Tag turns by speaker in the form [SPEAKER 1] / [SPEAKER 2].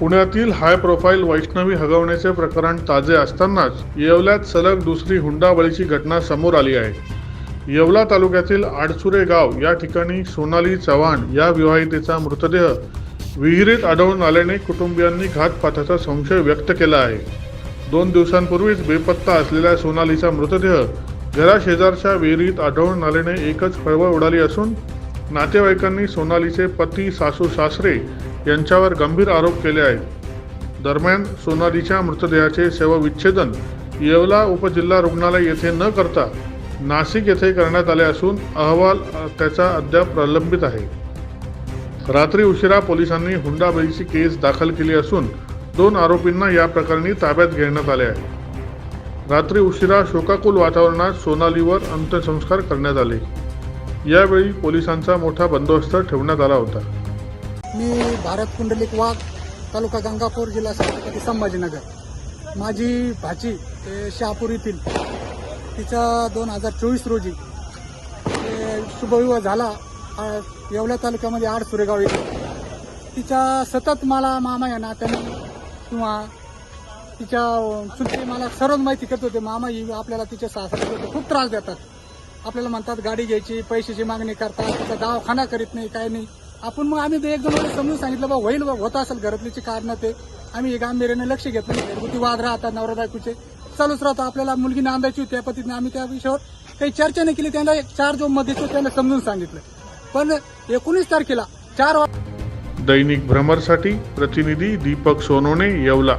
[SPEAKER 1] पुण्यातील high profile Vaishnavi हगवण्याचे प्रकरण ताजे असतानाच येवल्यात सलग दुसरी हुंडाबळीची घटना समोर आली आहे. येवला तालुक्यातील आडसुरे गाव या ठिकाणी सोनाली चव्हाण या विवाहितेचा मृतदेह विहिरीत आढळून आल्याने कुटुंबियांनी घातपाताचा संशय व्यक्त केला आहे. दोन दिवसांपूर्वीच बेपत्ता असलेल्या सोनालीचा मृतदेह घराशेजारच्या विहिरीत आढळून आल्याने एकच हळवळ उडाली असून नातेवाईकांनी सोनालीचे पती सासू सासरे यांच्यावर गंभीर आरोप केले आहेत. दरम्यान सोनालीच्या मृतदेहाचे शवविच्छेदन येवला उपजिल्हा रुग्णालय येथे न करता नाशिक येथे करण्यात आले असून अहवाल त्याचा अद्याप प्रलंबित आहे. रात्री उशिरा पोलिसांनी हुंडाबळीची केस दाखल केली असून दोन आरोपींना या प्रकरणी ताब्यात घेण्यात आले आहे. रात्री उशिरा शोकाकुल वातावरणात सोनालीवर अंत्यसंस्कार करण्यात आले. यावेळी पोलिसांचा मोठा बंदोबस्त ठेवण्यात आला होता.
[SPEAKER 2] मी भारत कुंडलिक वाघ तालुका गंगापूर जिल्हा छत्रपती संभाजीनगर. माझी भाची ते शहापूर येथील तिचा दोन हजार चोवीस रोजी शुभविवाह झाला येवल्या येवला तालुक्यामध्ये आड सुरेगाव येथे. तिच्या सतत मला मामा या नात्याने किंवा तिच्या चुलते मला सर्वच माहिती करत होते मामा ही आपल्याला तिच्या सासऱ्याचे खूप त्रास देतात. आपल्याला म्हणतात गाडी घ्यायची पैशाची मागणी करतात तिचा दवाखाना करीत नाही काय नाही. आपण मग आम्ही एक दोन वेळेस समजून सांगितलं बा होईल बा, होत असेल घरातलीची कारणं ते. आम्ही गांभीर्याने लक्ष घेतलं नाही घरगुती वाद राहतात नवरा बायकोचे. चालूच राहतो आपल्याला मुलगी नांदायची होती त्या पद्धतीने आम्ही त्या विषयावर काही चर्चा नाही केली त्यांना एक चार जो मध्ये त्यांना समजून सांगितलं. पण एकोणीस तारखेला चार
[SPEAKER 1] दैनिक भ्रमरसाठी प्रतिनिधी दीपक सोनोने येवला.